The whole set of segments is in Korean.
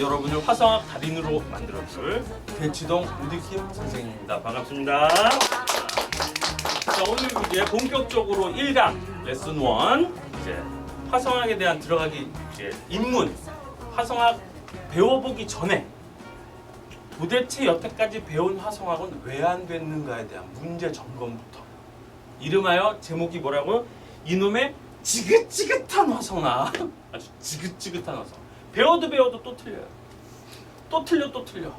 여러분을 화성학 달인으로 만들어줄 대치동 우디킴 선생님입니다. 반갑습니다. 자, 오늘 이제 본격적으로 1강 레슨 1 이제 화성학에 대한 들어가기 이제 입문 화성학 배워보기 전에 도대체 여태까지 배운 화성학은 왜 안 됐는가에 대한 문제 점검부터 이름하여 제목이 뭐라고요? 이놈의 지긋지긋한 화성학 아주 지긋지긋한 화성 배워도 배워도 또 틀려요 또 틀려 또 틀려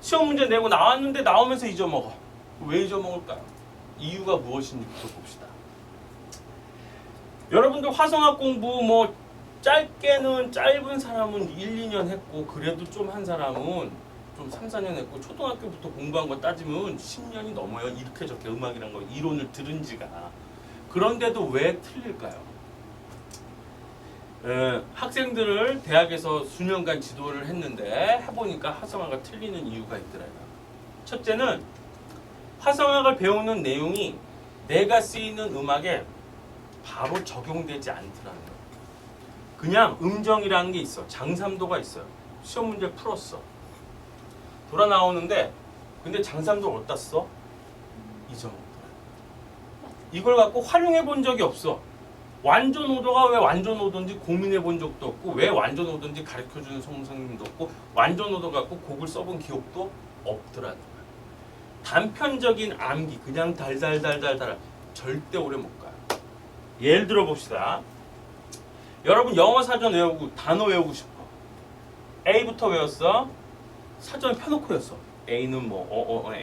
시험 문제 내고 나왔는데 나오면서 잊어먹어 왜 잊어먹을까요? 이유가 무엇인지부터 봅시다 여러분들 화성학 공부 뭐 짧게는 짧은 사람은 1, 2년 했고 그래도 좀 한 사람은 좀 3, 4년 했고 초등학교부터 공부한 거 따지면 10년이 넘어요. 이렇게 저렇게 음악이란 거 이론을 들은 지가. 그런데도 왜 틀릴까요? 에, 학생들을 대학에서 수년간 지도를 했는데 해보니까 화성학가 틀리는 이유가 있더라고요. 첫째는 화성학을 배우는 내용이 내가 쓰이는 음악에 바로 적용되지 않더라는 거예요. 그냥 음정이라는 게 있어. 장삼도가 있어요. 시험 문제 풀었어. 돌아 나오는데 근데 장삼도 어디다 써? 잊어먹더라. 이걸 갖고 활용해 본 적이 없어. 완전 오도가 왜 완전 오도인지 고민해 본 적도 없고 왜 완전 오도인지 가르쳐 주는 선생님도 없고 완전 오도 갖고 곡을 써본 기억도 없더라는 거야. 단편적인 암기 그냥 달달달달달 절대 오래 못 가요. 예를 들어 봅시다. 여러분 영어 사전 외우고 단어 외우고 싶어. A부터 외웠어. 사전 펴놓고 외웠어. A는 뭐, 어, 어, 어,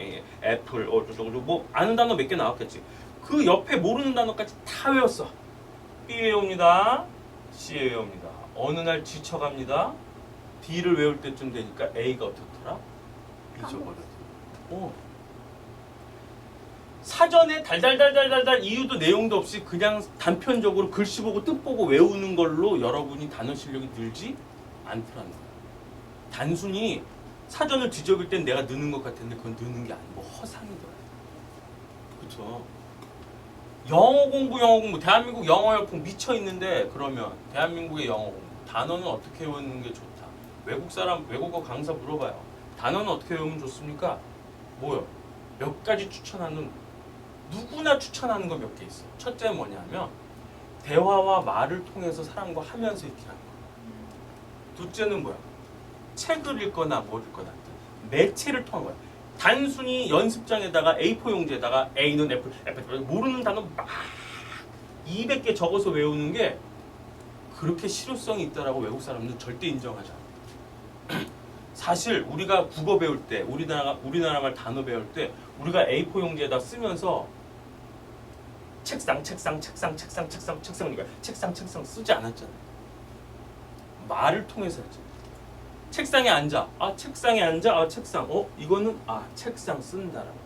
애플, 어쩌고저쩌고, 뭐, 아는 단어 몇 개 나왔겠지. 그 옆에 모르는 단어까지 다 외웠어. B 외웁니다. C 외웁니다. 어느 날 지쳐갑니다. D를 외울 때쯤 되니까 A가 어떻더라? 잊어버렸어. 어. 사전에 달달달달달달 이유도 내용도 없이 그냥 단편적으로 글씨 보고 뜻 보고 외우는 걸로 여러분이 단어 실력이 늘지 않더라는 거예요. 단순히 사전을 뒤적일 땐 내가 느는 것 같은데 그건 느는 게 아니고 허상이더라고요. 그렇죠? 영어 공부, 영어 공부, 대한민국 영어 열풍 미쳐 있는데 그러면 대한민국의 영어 공부 단어는 어떻게 외우는 게 좋다. 외국 사람 외국어 강사 물어봐요. 단어는 어떻게 외우면 좋습니까? 뭐요? 몇 가지 추천하는 누구나 추천하는 거 몇 개 있어. 첫째 뭐냐면 대화와 말을 통해서 사람과 하면서 하는 거. 둘째는 뭐야? 책을 읽거나 뭘 읽거나 매체를 통한 거야. 단순히 연습장에다가 A4 용지에다가 A는 F, F 모르는 단어 막 200개 적어서 외우는 게 그렇게 실효성이 있다라고 외국 사람들은 절대 인정하지 않아. 사실 우리가 국어 배울 때 우리나라 우리나라 말 단어 배울 때 우리가 A4 용지에다 쓰면서 책상 책상 책상 책상 책상 책상 책상 책상 쓰지 않았잖아요. 말을 통해서 했죠. 책상에 앉아. 아 책상에 앉아. 아 책상. 어 이거는 아 책상 쓴다라고.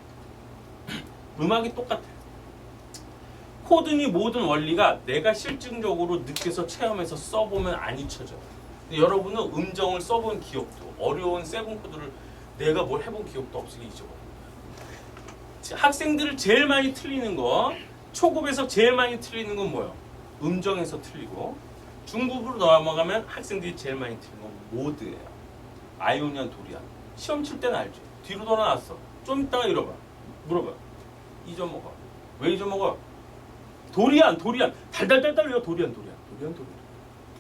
음악이 똑같아. 코드니 모든 원리가 내가 실증적으로 느껴서 체험해서 써보면 안 잊혀져. 여러분은 음정을 써본 기억도 어려운 세븐 코드를 내가 뭘 해본 기억도 없으니 잊어버려. 학생들을 제일 많이 틀리는 거 초급에서 제일 많이 틀리는 건 뭐예요? 음정에서 틀리고 중급으로 넘어가면 학생들이 제일 많이 틀리는 건 모드예요. 아이오니안 도리안. 시험 칠 때는 알죠. 뒤로 돌아놨어. 좀 이따가 잃어봐. 물어봐. 잊어먹어. 왜 잊어먹어? 도리안, 도리안. 달달달달 외워. 도리안, 도리안. 도리안, 도리안.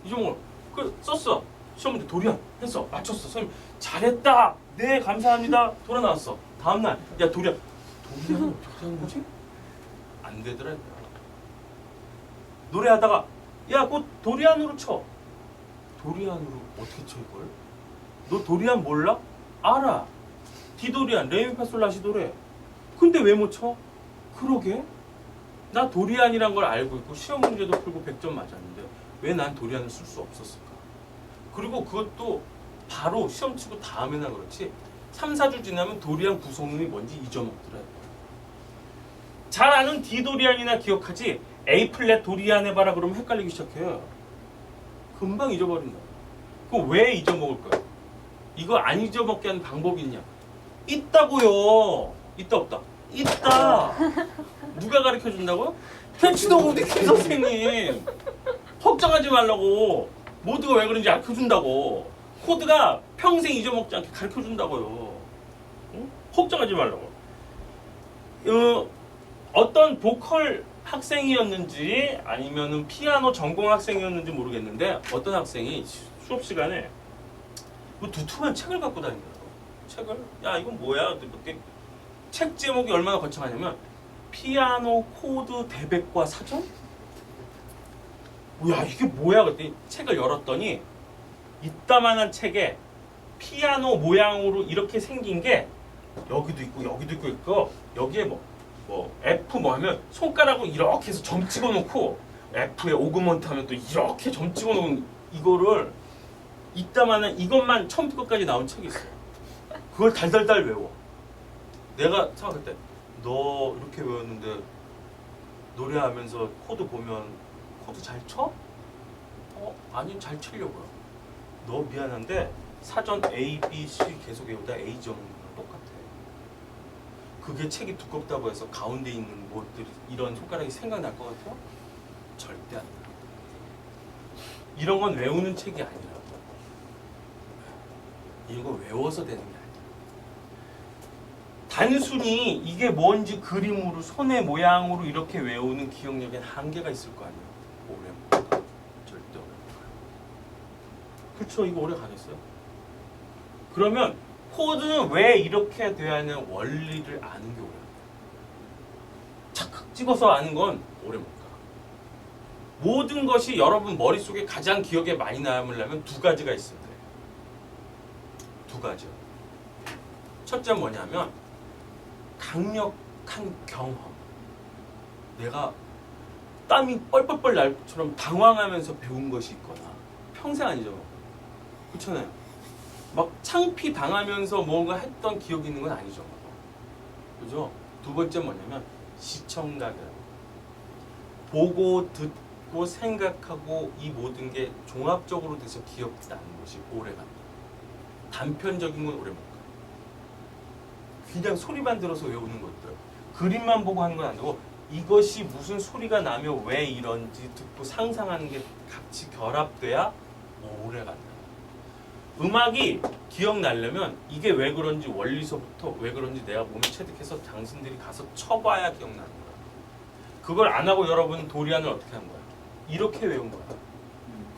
잊어먹어. 그 썼어. 시험 문제 도리안 했어. 맞췄어. 선생님 잘했다. 네 감사합니다. 돌아 나왔어. 다음 날. 야 도리안. 도리안 어떻게 하는 거지? 안 되더라. 노래하다가 야, 그 도리안으로 쳐. 도리안으로 어떻게 쳐 이걸? 너 도리안 몰라? 알아. 디도리안, 레미파솔라시도레. 근데 왜 못 쳐? 그러게. 나 도리안이란 걸 알고 있고 시험 문제도 풀고 100점 맞았는데 왜 난 도리안을 쓸 수 없었을까? 그리고 그것도 바로 시험 치고 다음에나 그렇지 3, 4주 지나면 도리안 구성음이 뭔지 잊어먹더라. 잘 아는 디도리안이나 기억하지 A 플랫 도리안 해봐라 그러면 헷갈리기 시작해요. 금방 잊어버린다. 그거 왜 잊어먹을까요? 이거 안 잊어먹게 하는 방법이 있냐? 있다고요. 있다 없다. 있다. 누가 가르쳐 준다고요? 우리 김 선생님. 걱정하지 말라고. 모두가 왜 그런지 가르쳐 준다고. 코드가 평생 잊어먹지 않게 가르쳐 준다고요. 응? 걱정하지 말라고. 어, 어떤 보컬 학생이었는지 아니면은 피아노 전공 학생이었는지 모르겠는데 어떤 학생이 시- 수업 시간에 뭐 두툼한 책을 갖고 다니더라고. 책을 야 이건 뭐야? 책 제목이 얼마나 거창하냐면 피아노 코드 대백과 사전? 야 이게 뭐야? 그때 책을 열었더니 이따만한 책에 피아노 모양으로 이렇게 생긴 게 여기도 있고 여기도 있고 있고 여기에 뭐, 뭐 F 뭐 하면 손가락으로 이렇게 해서 점 찍어 놓고 F에 오그먼트 하면 또 이렇게 점 찍어 놓은 이거를 이따만한 이것만 처음부터 끝까지 나온 책이 있어요. 그걸 달달달 외워. 내가 생각할 때 너 이렇게 외웠는데 노래하면서 코드 보면 코드 잘 쳐? 어? 아니 잘 치려고요. 너 미안한데 사전 A, B, C 계속 외우다 A 정도랑 똑같아. 그게 책이 두껍다고 해서 가운데 있는 뭐들이 이런 손가락이 생각날 것 같아요? 절대 안 나. 이런 건 외우는 책이 아니라고. 이거 외워서 되는 게 아니야. 단순히 이게 뭔지 그림으로 손의 모양으로 이렇게 외우는 기억력엔 한계가 있을 거 아니에요. 오래 못 가. 절대 오래 못 가요. 그렇죠. 이거 오래 가겠어요. 그러면 코드는 왜 이렇게 돼야 하는 원리를 아는 게 오래 가요. 착각 찍어서 아는 건 오래 못 가. 모든 것이 여러분 머릿속에 가장 기억에 많이 남으려면 두 가지가 돼요. 두 가지요. 첫째 뭐냐면 강력한 경험. 내가 땀이 뻘뻘뻘 날 것처럼 당황하면서 배운 것이 있거나 평생 아니죠. 그렇잖아요. 막 창피 당하면서 뭔가 했던 기억이 있는 건 아니죠. 그죠? 두 번째 뭐냐면 시청각이라고. 보고 듣고 생각하고 이 모든 게 종합적으로 돼서 기억이 나는 것이 오래 간다. 단편적인 건 오래 못 가. 그냥 소리만 들어서 외우는 것들. 그림만 보고 하는 건 안 되고 이것이 무슨 소리가 나며 왜 이런지 듣고 상상하는 게 같이 결합돼야 오래 간다. 음악이 기억나려면 이게 왜 그런지 원리서부터 왜 그런지 내가 몸에 체득해서 당신들이 가서 쳐봐야 기억나는 거야. 그걸 안 하고 여러분 도리안을 어떻게 한 거야? 이렇게 외운 거야.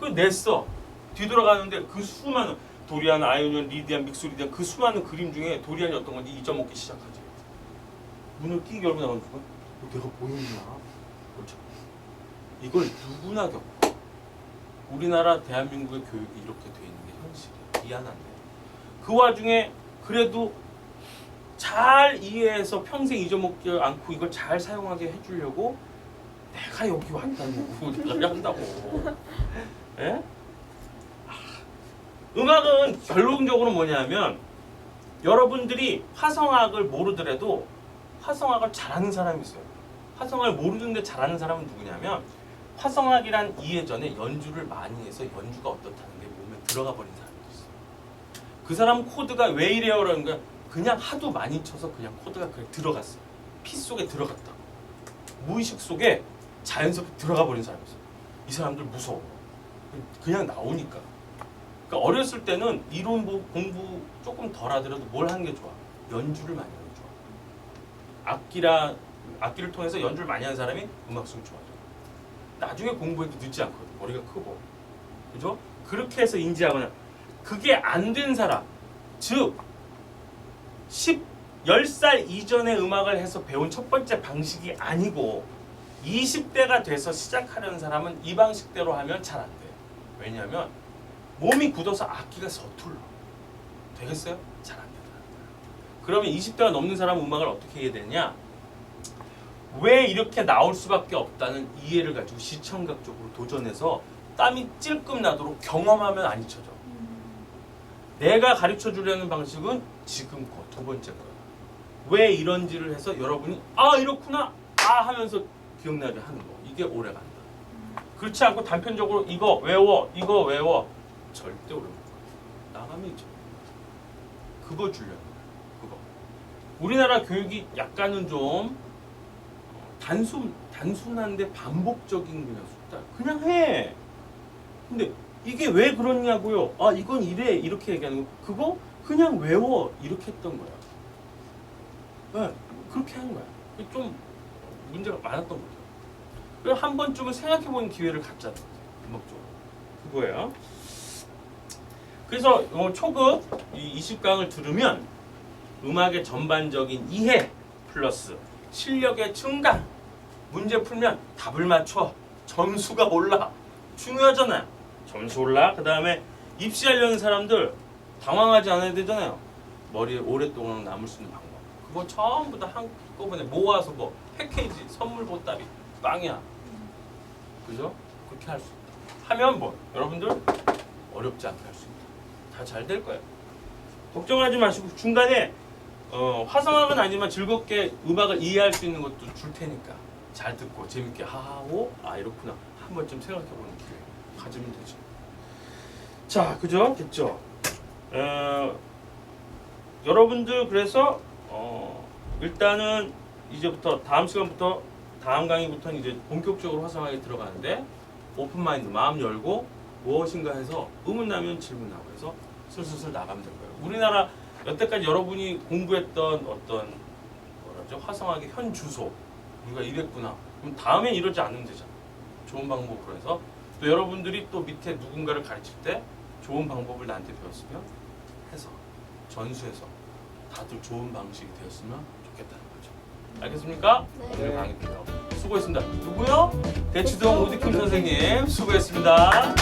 그 냈어. 뒤돌아가는데 그 수많은 도리안, 아이오니언, 리디안, 믹소리디안 그 수많은 그림 중에 도리안이 어떤 건지 잊어먹기 시작하지. 문을 끼게 열고 나가는 순간 어, 내가 보였나? 그렇죠. 이걸 누구나 겪어. 우리나라 대한민국의 교육이 이렇게 돼 있는 게 현실이야. 미안한데. 그 와중에 그래도 잘 이해해서 평생 잊어먹지 않고 이걸 잘 사용하게 해주려고 내가 여기 왔다고 내가 한다고. 예? 아, 음악은 결론적으로 뭐냐면 여러분들이 화성학을 모르더라도 화성학을 잘하는 사람이 있어요. 화성학을 모르는데 잘하는 사람은 누구냐면 화성학이란 이해 전에 연주를 많이 해서 연주가 어떻다는 게 몸에 들어가 버린 사람이 있어요. 그 사람 코드가 왜 이래요 라는 거야. 그냥 하도 많이 쳐서 그냥 코드가 그냥 들어갔어. 피 속에 들어갔다. 무의식 속에 자연스럽게 들어가 버린 사람이 있어요. 이 사람들 무서워. 그냥 나오니까. 그러니까 어렸을 때는 이론 뭐 공부 조금 덜 하더라도 뭘 하는 게 좋아? 연주를 많이 하는 게 좋아. 악기라 악기를 통해서 연주를 많이 하는 사람이 음악성이 좋아져. 나중에 공부해도 늦지 않거든. 머리가 크고. 그죠? 그렇게 해서 인지하거나 그게 안 된 사람 즉 10, 10살 이전에 음악을 해서 배운 첫 번째 방식이 아니고 20대가 돼서 시작하려는 사람은 이 방식대로 하면 잘 안 돼. 왜냐하면 몸이 굳어서 악기가 서툴러. 되겠어요? 잘 안 된다. 그러면 20대가 넘는 사람은 음악을 어떻게 해야 되냐? 왜 이렇게 나올 수밖에 없다는 이해를 가지고 시청각적으로 도전해서 땀이 찔끔 나도록 경험하면 안 잊혀져. 내가 가르쳐 주려는 방식은 지금 거두 번째 거야. 왜 이런지를 해서 여러분이 아 이렇구나 아 하면서 기억나게 하는 거. 이게 오래 간다. 그렇지 않고 단편적으로 이거 외워 이거 외워 절대 오래 못 가. 나가면 잊어. 그거 주려는 거야. 그거. 우리나라 교육이 약간은 좀 어, 단순 단순한데 반복적인 그냥 숙달. 그냥 해. 근데 이게 왜 그렇냐고요? 아 이건 이래 이렇게 얘기하는 거 그거 그냥 외워 이렇게 했던 거야. 네, 그렇게 한 거야. 좀 문제가 많았던 거죠. 그래서 한 번쯤은 생각해보는 기회를 갖자. 음악적으로. 그거예요. 그래서 어, 초급 이 20강을 들으면 음악의 전반적인 이해 플러스 실력의 증강 문제 풀면 답을 맞춰. 점수가 올라. 중요하잖아요. 점수 올라? 그 다음에 입시하려는 사람들 당황하지 않아야 되잖아요. 머리에 오랫동안 남을 수 있는 방법. 그거 전부 다 한꺼번에 모아서 뭐 패키지 선물 보따리 빵이야. 그죠? 그렇게 할 수 있다. 하면 뭐? 여러분들 어렵지 않게 할 수 있다 다 잘 될 거예요 걱정하지 마시고 중간에 어, 화성학은 아니지만 즐겁게 음악을 이해할 수 있는 것도 줄 테니까 잘 듣고 재밌게 하고 아 이렇구나 한 번쯤 생각해보는 기회 가지면 되죠. 자, 그죠? 됐죠? 어, 여러분들 그래서 어, 일단은 이제부터 다음 시간부터 다음 강의부터는 이제 본격적으로 화성학에 들어가는데 오픈 마인드 마음 열고 무엇인가 해서 의문 나면 질문하고 해서 슬슬슬 나가면 될 거예요. 우리나라 여태까지 여러분이 공부했던 어떤 뭐라죠 화성학의 현 주소 우리가 이랬구나. 그럼 다음엔 이러지 않으면 되잖아. 좋은 방법으로 해서 또 여러분들이 또 밑에 누군가를 가르칠 때 좋은 방법을 나한테 배웠으면 해서 전수해서 다들 좋은 방식이 되었으면 좋겠다는 거죠. 알겠습니까? 네. 오늘 강의 들려 수고했습니다. 누구요? 대치동 우디킴 선생님 수고했습니다.